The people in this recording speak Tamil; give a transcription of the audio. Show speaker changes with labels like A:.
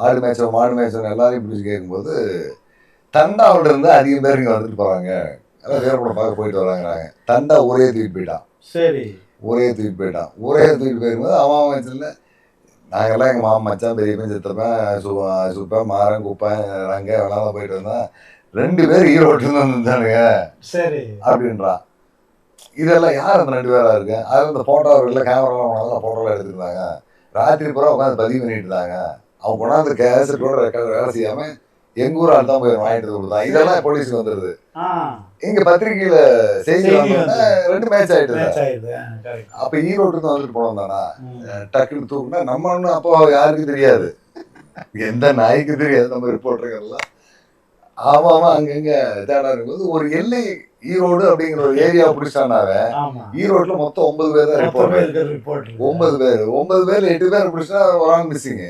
A: ஆடு மேய்ச்சோம் மாடு மேய்ச்சோம் எல்லாரையும் பிடிச்சி கேட்கும்போது தண்டாவில் இருந்து அதிகம் பேர் இங்கே வந்துட்டு போகிறாங்க எல்லாம் வீரப்படம் பார்க்க போயிட்டு வராங்கிறாங்க. தண்டா ஒரே தூக்கிட்டு போயிட்டான்
B: சரி.
A: ஒரே தூக்கிட்டு போயிட்டான் ஒரே தூக்கிட்டு போயிருக்கும்போது அவன் வயசுல நாங்கெல்லாம் எங்கள் மாமன் மச்சான் பெரியப்பன் சித்தப்பன் சு சுப்பன் மாறன் குப்பன் ரங்க எல்லாம் போயிட்டு வந்தோம் ரெண்டு பேர் ஈரோட்டில் வந்துட்டானுங்க
B: சரி.
A: அப்படின்றான் இதெல்லாம் யார் அந்த ரெண்டு பேரா இருக்கு? அது அந்த போட்டோ இல்லை கேமராலாம் கொண்டாந்து போட்டோலாம் எடுத்துருந்தாங்க ராத்திரி பூரா உட்காந்து பதிவு பண்ணிட்டு இருந்தாங்க. அவங்க கொண்டாந்து கேசட்டோட ரெக்கார்ட் வேலை செய்யாம எங்க ஊர் ஆள் தான் போய் வாங்கிட்டு கொடுத்தான். இதெல்லாம் போலீஸ்க்கு வந்துருது.
B: ஆ.
A: இங்க பத்திரிக்கையில செய்தி ரெண்டு மேட்ச்
B: ஆயிடுது.
A: அப்ப ஈரோட்டுக்கு வந்துட்டு போனோம் தானா டக்குன்னு தூக்குனா நம்ம ஒன்றும் அப்போ யாருக்கும் தெரியாது. எந்த நாய்க்கு தெரியாது நம்ம ரிப்போர்ட்டர்கள்லாம் அவன் அவன் அங்கங்க தேடா இருக்கும்போது ஒரு எல்லை ஈரோடு அப்படிங்கிற ஒரு ஏரியா பிடிச்சானாவே
B: ஆமா.
A: ஈரோட்ல மொத்தம் ஒன்பது பேர் தான்
B: ரிப்போர்ட்
A: ஒன்பது பேர். ஒன்பது பேர் எட்டு பேர் பிடிச்சா ஒரு ஆள் மிஸ்ஸிங்க